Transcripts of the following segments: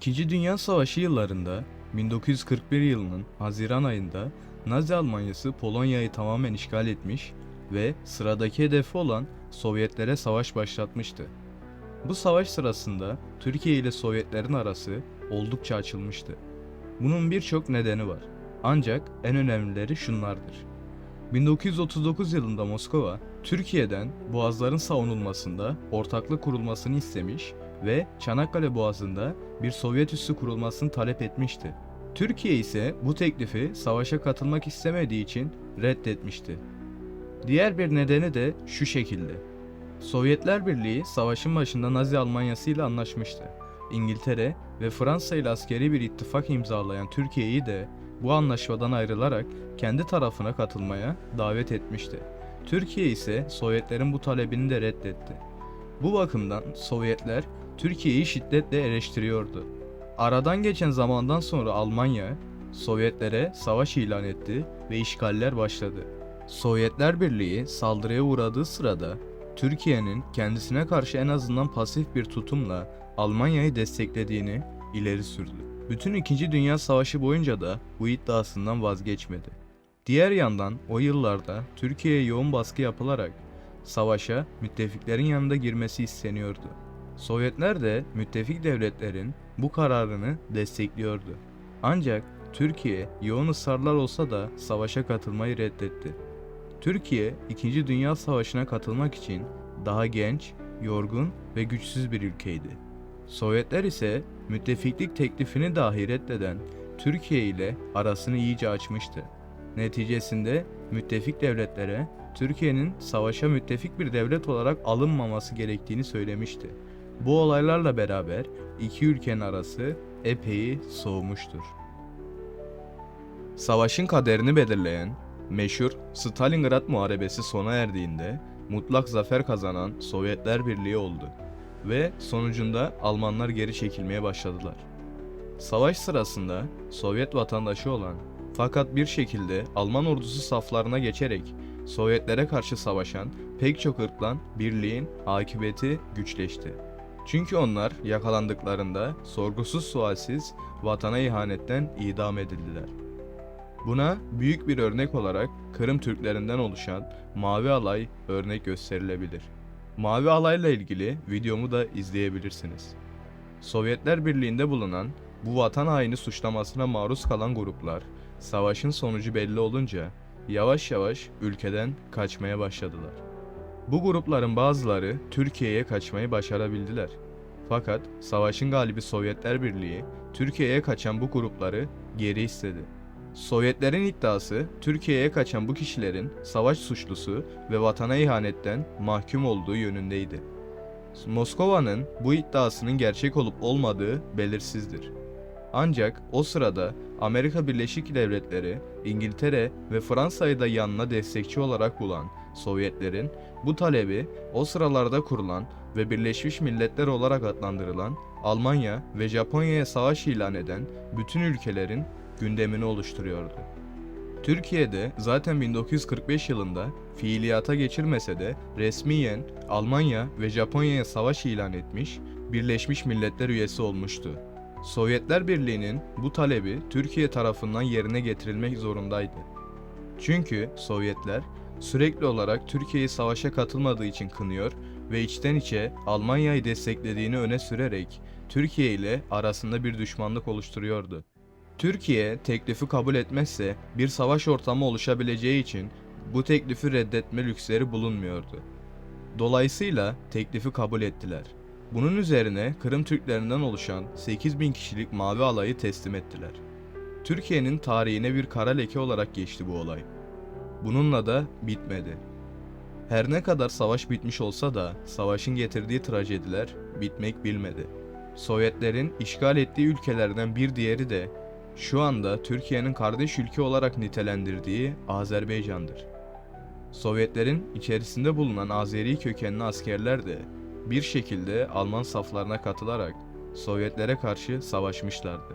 İkinci Dünya Savaşı yıllarında 1941 yılının Haziran ayında Nazi Almanyası Polonya'yı tamamen işgal etmiş ve sıradaki hedefi olan Sovyetlere savaş başlatmıştı. Bu savaş sırasında Türkiye ile Sovyetlerin arası oldukça açılmıştı. Bunun birçok nedeni var. Ancak en önemlileri şunlardır. 1939 yılında Moskova, Türkiye'den boğazların savunulmasında ortaklık kurulmasını istemiş ve Çanakkale Boğazı'nda bir Sovyet üssü kurulmasını talep etmişti. Türkiye ise bu teklifi savaşa katılmak istemediği için reddetmişti. Diğer bir nedeni de şu şekilde. Sovyetler Birliği savaşın başında Nazi Almanyası ile anlaşmıştı. İngiltere ve Fransa ile askeri bir ittifak imzalayan Türkiye'yi de bu anlaşmadan ayrılarak kendi tarafına katılmaya davet etmişti. Türkiye ise Sovyetlerin bu talebini de reddetti. Bu bakımdan Sovyetler Türkiye'yi şiddetle eleştiriyordu. Aradan geçen zamandan sonra Almanya Sovyetlere savaş ilan etti ve işgaller başladı. Sovyetler Birliği saldırıya uğradığı sırada Türkiye'nin kendisine karşı en azından pasif bir tutumla Almanya'yı desteklediğini ileri sürdü. Bütün 2. Dünya Savaşı boyunca da bu iddiasından vazgeçmedi. Diğer yandan o yıllarda Türkiye'ye yoğun baskı yapılarak savaşa müttefiklerin yanında girmesi isteniyordu. Sovyetler de müttefik devletlerin bu kararını destekliyordu. Ancak Türkiye yoğun ısrarlar olsa da savaşa katılmayı reddetti. Türkiye 2. Dünya Savaşı'na katılmak için daha genç, yorgun ve güçsüz bir ülkeydi. Sovyetler ise müttefiklik teklifini dahi reddeden Türkiye ile arasını iyice açmıştı. Neticesinde müttefik devletlere Türkiye'nin savaşa müttefik bir devlet olarak alınmaması gerektiğini söylemişti. Bu olaylarla beraber iki ülkenin arası epey soğumuştur. Savaşın kaderini belirleyen meşhur Stalingrad Muharebesi sona erdiğinde mutlak zafer kazanan Sovyetler Birliği oldu ve sonucunda Almanlar geri çekilmeye başladılar. Savaş sırasında Sovyet vatandaşı olan fakat bir şekilde Alman ordusu saflarına geçerek Sovyetlere karşı savaşan pek çok ırklan birliğin akıbeti güçleşti. Çünkü onlar yakalandıklarında sorgusuz sualsiz vatana ihanetten idam edildiler. Buna büyük bir örnek olarak Kırım Türklerinden oluşan Mavi Alay örnek gösterilebilir. Mavi Alay'la ilgili videomu da izleyebilirsiniz. Sovyetler Birliği'nde bulunan bu vatan haini suçlamasına maruz kalan gruplar, savaşın sonucu belli olunca yavaş yavaş ülkeden kaçmaya başladılar. Bu grupların bazıları Türkiye'ye kaçmayı başarabildiler. Fakat savaşın galibi Sovyetler Birliği Türkiye'ye kaçan bu grupları geri istedi. Sovyetlerin iddiası Türkiye'ye kaçan bu kişilerin savaş suçlusu ve vatana ihanetten mahkum olduğu yönündeydi. Moskova'nın bu iddiasının gerçek olup olmadığı belirsizdir. Ancak o sırada Amerika Birleşik Devletleri, İngiltere ve Fransa'yı da yanına destekçi olarak bulan Sovyetlerin bu talebi o sıralarda kurulan ve Birleşmiş Milletler olarak adlandırılan Almanya ve Japonya'ya savaş ilan eden bütün ülkelerin gündemini oluşturuyordu. Türkiye'de zaten 1945 yılında fiiliyata geçirmese de resmiyen Almanya ve Japonya'ya savaş ilan etmiş, Birleşmiş Milletler üyesi olmuştu. Sovyetler Birliği'nin bu talebi Türkiye tarafından yerine getirilmek zorundaydı. Çünkü Sovyetler sürekli olarak Türkiye'yi savaşa katılmadığı için kınıyor ve içten içe Almanya'yı desteklediğini öne sürerek Türkiye ile arasında bir düşmanlık oluşturuyordu. Türkiye teklifi kabul etmezse bir savaş ortamı oluşabileceği için bu teklifi reddetme lüksleri bulunmuyordu. Dolayısıyla teklifi kabul ettiler. Bunun üzerine Kırım Türklerinden oluşan 8000 kişilik Mavi Alayı teslim ettiler. Türkiye'nin tarihine bir kara leke olarak geçti bu olay. Bununla da bitmedi. Her ne kadar savaş bitmiş olsa da savaşın getirdiği trajediler bitmek bilmedi. Sovyetlerin işgal ettiği ülkelerden bir diğeri de şu anda Türkiye'nin kardeş ülke olarak nitelendirdiği Azerbaycan'dır. Sovyetlerin içerisinde bulunan Azeri kökenli askerler de bir şekilde Alman saflarına katılarak Sovyetlere karşı savaşmışlardı.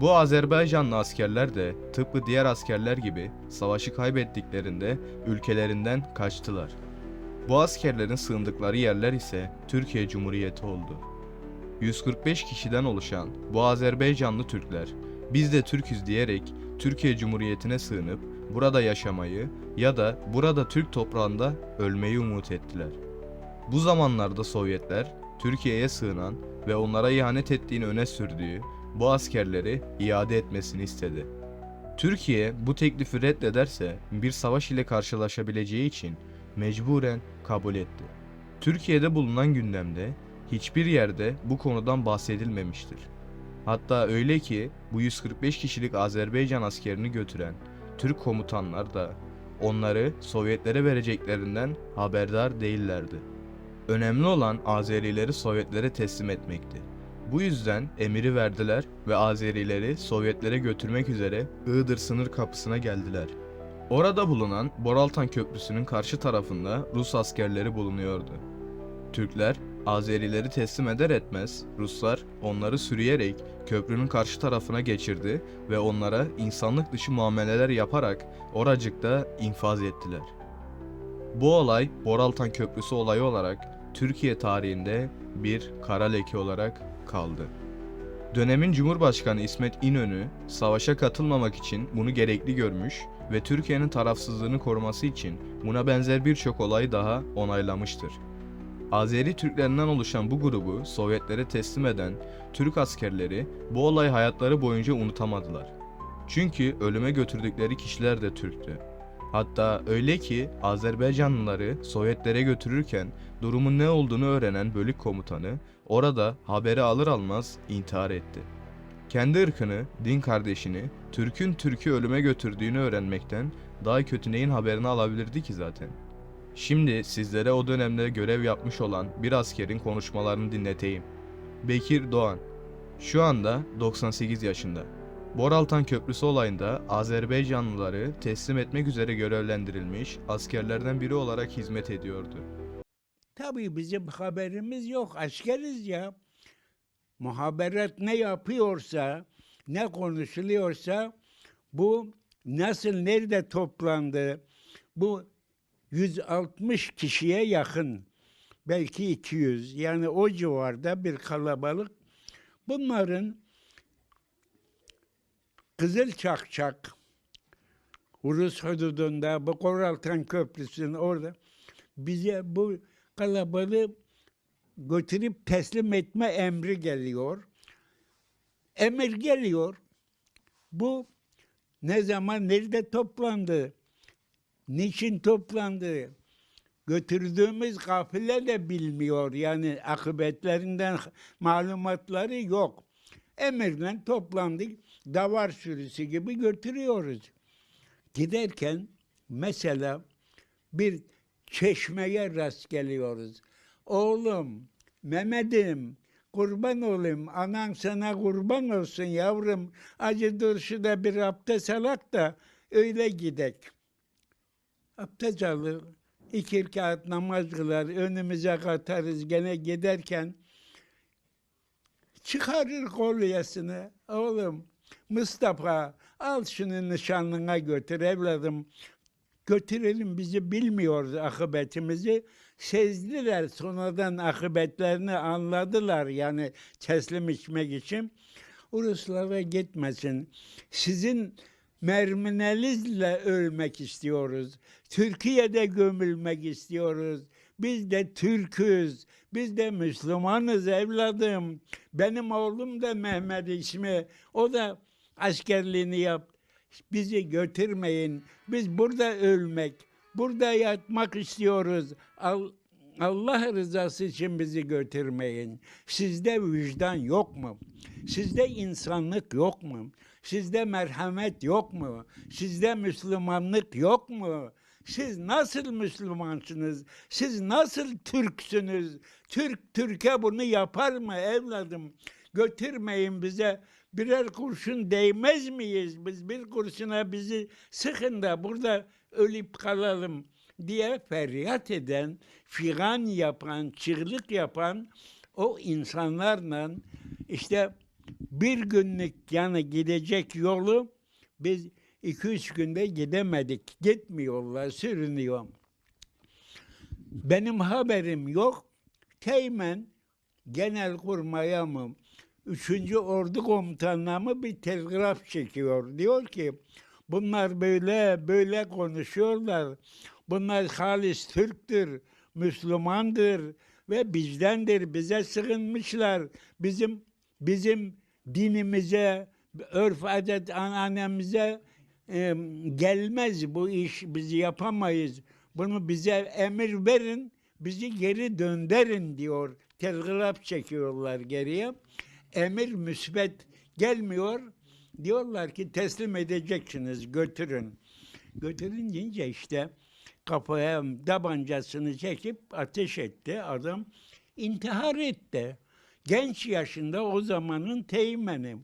Bu Azerbaycanlı askerler de tıpkı diğer askerler gibi savaşı kaybettiklerinde ülkelerinden kaçtılar. Bu askerlerin sığındıkları yerler ise Türkiye Cumhuriyeti oldu. 145 kişiden oluşan bu Azerbaycanlı Türkler biz de Türküz diyerek Türkiye Cumhuriyeti'ne sığınıp burada yaşamayı ya da burada Türk toprağında ölmeyi umut ettiler. Bu zamanlarda Sovyetler Türkiye'ye sığınan ve onlara ihanet ettiğini öne sürdüğü bu askerleri iade etmesini istedi. Türkiye bu teklifi reddederse bir savaş ile karşılaşabileceği için mecburen kabul etti. Türkiye'de bulunan gündemde hiçbir yerde bu konudan bahsedilmemiştir. Hatta öyle ki bu 145 kişilik Azerbaycan askerini götüren Türk komutanlar da onları Sovyetlere vereceklerinden haberdar değillerdi. Önemli olan Azerileri Sovyetlere teslim etmekti. Bu yüzden emiri verdiler ve Azerileri Sovyetlere götürmek üzere Iğdır sınır kapısına geldiler. Orada bulunan Boraltan Köprüsü'nün karşı tarafında Rus askerleri bulunuyordu. Türkler Azerileri teslim eder etmez Ruslar onları sürüyerek köprünün karşı tarafına geçirdi ve onlara insanlık dışı muameleler yaparak oracıkta infaz ettiler. Bu olay Boraltan Köprüsü olayı olarak Türkiye tarihinde bir kara leke olarak kaldı. Dönemin Cumhurbaşkanı İsmet İnönü savaşa katılmamak için bunu gerekli görmüş ve Türkiye'nin tarafsızlığını koruması için buna benzer birçok olay daha onaylamıştır. Azeri Türklerinden oluşan bu grubu Sovyetlere teslim eden Türk askerleri bu olayı hayatları boyunca unutamadılar. Çünkü ölüme götürdükleri kişiler de Türktü. Hatta öyle ki Azerbaycanlıları Sovyetlere götürürken durumun ne olduğunu öğrenen bölük komutanı orada haberi alır almaz intihar etti. Kendi ırkını, din kardeşini, Türk'ün Türk'ü ölüme götürdüğünü öğrenmekten daha kötü neyin haberini alabilirdi ki zaten. Şimdi sizlere o dönemde görev yapmış olan bir askerin konuşmalarını dinleteyim. Bekir Doğan. Şu anda 98 yaşında. Boraltan Köprüsü olayında Azerbaycanlıları teslim etmek üzere görevlendirilmiş askerlerden biri olarak hizmet ediyordu. Tabii bizim haberimiz yok. Askeriz ya. Muhaberat ne yapıyorsa, ne konuşuluyorsa bu nasıl nerede toplandı? Bu 160 kişiye yakın. Belki 200. Yani o civarda bir kalabalık. Bunların Kızıl Çakçak, Rus hududunda, bu Koraltan Köprüsü'nün orada bize bu kalabalığı götürüp teslim etme emri geliyor. Emir geliyor. Bu ne zaman, nerede toplandı? Niçin toplandı? Götürdüğümüz kafile de bilmiyor. Yani akıbetlerinden malumatları yok. Emirle toplandık. Davar sürüsü gibi götürüyoruz. Giderken mesela bir çeşmeye rast geliyoruz. Oğlum, Mehmet'im, kurban olayım, anan sana kurban olsun yavrum. Acı dur şurada bir abdest alak da öyle gidek. Abdest alır, iki rekat namaz kılar, önümüze katarız gene giderken çıkarır kolyesini. Oğlum, Mustafa al şunu nişanlına götür evladım. Götürelim bizi bilmiyoruz akıbetimizi. Sezdiler sonradan akıbetlerini anladılar yani teslim içmek için. Ruslara gitmesin. Sizin merminenizle ölmek istiyoruz. Türkiye'de gömülmek istiyoruz. Biz de Türk'üz. Biz de Müslümanız evladım. Benim oğlum da Mehmet ismi. O da askerliğini yap. Bizi götürmeyin. Biz burada ölmek, burada yatmak istiyoruz. Al, Allah rızası için bizi götürmeyin. Sizde vicdan yok mu? Sizde insanlık yok mu? Sizde merhamet yok mu? Sizde Müslümanlık yok mu? Siz nasıl Müslümansınız? Siz nasıl Türksünüz? Türk Türkiye bunu yapar mı evladım? Götürmeyin bize birer kurşun değmez miyiz? Biz bir kurşuna bizi sıkın da burada ölüp kalalım diye feryat eden, figan yapan, çığlık yapan o insanlarla işte bir günlük yani gidecek yolu biz iki üç günde gidemedik. Gitmiyorlar, sürünüyor. Benim haberim yok. Teğmen genel kurmaya mı, 3. Ordu Komutanı'na mı bir telgraf çekiyor. Diyor ki bunlar böyle böyle konuşuyorlar. Bunlar halis Türktür, Müslümandır ve bizdendir. Bize sığınmışlar. Bizim bizim dinimize, örf adet anneannemize e, gelmez bu iş. Biz yapamayız. Bunu bize emir verin, bizi geri döndürün diyor. Telgraf çekiyorlar geriye. Emir müsbet gelmiyor. Diyorlar ki teslim edeceksiniz, götürün. Götürün deyince işte kafaya tabancasını çekip ateş etti. Adam intihar etti. Genç yaşında o zamanın teğmeni.